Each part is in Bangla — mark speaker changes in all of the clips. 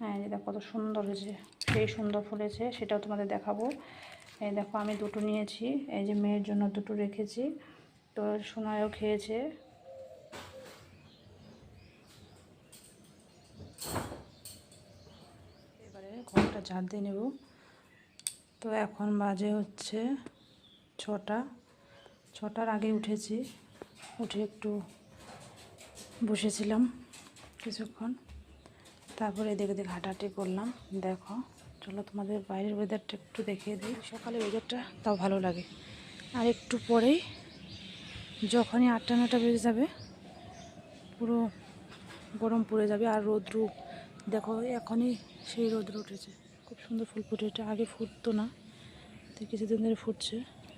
Speaker 1: হ্যাঁ এই দেখো কত সুন্দর হয়েছে, সেই সুন্দর ফুলেছে সেটাও তোমাদের দেখাবো। এই দেখো আমি দুটো নিয়েছি, এই যে মেয়ের জন্য দুটো রেখেছি, তো সোনায়ও খেয়েছে। এবারে ঘরটা ঝাড় দিয়ে নেব। তো এখন বাজে হচ্ছে ছটা, ছটার আগে উঠেছি, উঠে একটু বসেছিলাম কিছুক্ষণ। তারপরে এদিকে এদিকে হাঁটাহাঁটি করলাম। দেখো, চলো তোমাদের বাইরের ওয়েদারটা একটু দেখিয়ে দিই। সকালে ওয়েদারটা তাও ভালো লাগে। আর একটু পরেই যখনই আটটা নটা বেজে যাবে, পুরো গরম পড়ে যাবে। আর রৌদ্রু, দেখো, এখনই সেই রৌদ্র উঠেছে। খুব সুন্দর ফুল ফুটে এটা আগে ফুটতো না তো কিছুদিন ধরে ফুটছে।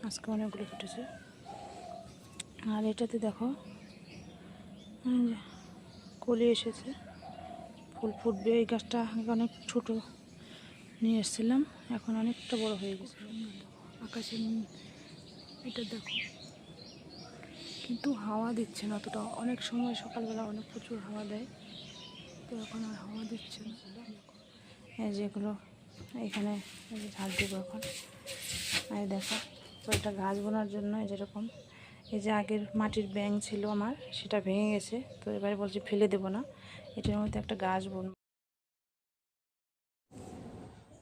Speaker 1: আজকে অনেকগুলো ফুটেছে। আর এটাতে দেখো কলি এসেছে। ফুল ফুটবে, এই গাছটা আগে অনেক ছোট নিয়ে এসেছিলাম, এখন অনেকটা বড় হয়ে গেছে। আকাশে এটা দেখো। কিন্তু হাওয়া দিচ্ছে না অতটা। অনেক সময় সকালবেলা অনেক প্রচুর হাওয়া দেয়, তো এখন আর হাওয়া দিচ্ছে না। যেগুলো এখানে ঝাড় দেবো এখন। আর দেখো, তো এটা গাছ বোনার জন্য যেরকম এই যে আগের মাটির ব্যাং ছিল আমার, সেটা ভেঙে গেছে, তো এবারে বলছি ফেলে দেবো না। এটার মধ্যে একটা গাছ বুনবো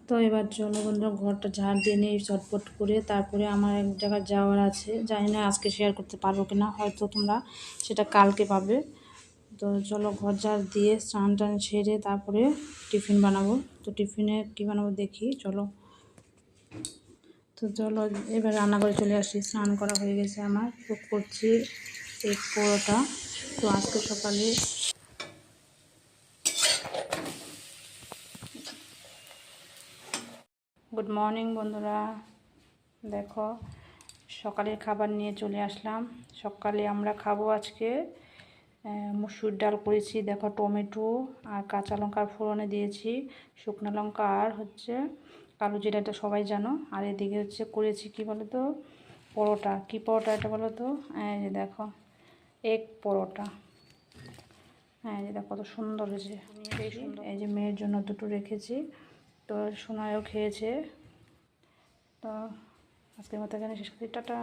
Speaker 1: তো এবার চলো বন্ধুরা ঘরটা ঝাড় দিয়ে নিই চটপট করে তারপরে আমার এক জায়গায় যাওয়ার আছে। জানি না আজকে শেয়ার করতে পারব কি না হয়তো তোমরা সেটা কালকে পাবে। তো চলো ঘর ঝাড় দিয়ে স্নান টান ছেড়ে তারপরে টিফিন বানাবো। তো টিফিনে কী বানাবো দেখি, চলো। তো চলো, এবার রান্না করে চলে আসি। স্নান করা হয়ে গেছে আমার, কুক করছি এই পরোটা। তো আজকে সকালে গুড মর্নিং বন্ধুরা। দেখো, সকালের খাবার নিয়ে চলে আসলাম। সকালে আমরা খাব আজকে মুসুর ডাল করেছি। দেখো, টমেটো আর কাঁচা লঙ্কার ফোড়নে দিয়েছি। শুকনো লঙ্কা আর হচ্ছে কালো জিরাটা সবাই জানো। আর এদিকে হচ্ছে করেছি কি বলো তো পরোটা। কি পরোটা এটা বলো তো হ্যাঁ যে দেখো এক পরোটা। হ্যাঁ যে দেখো কত সুন্দর হয়েছে। এই যে মেয়ের জন্য দুটো রেখেছি। তো সোনায়ও খেয়েছে। তো আজকের মতো এখানে শেষ করি টাটা।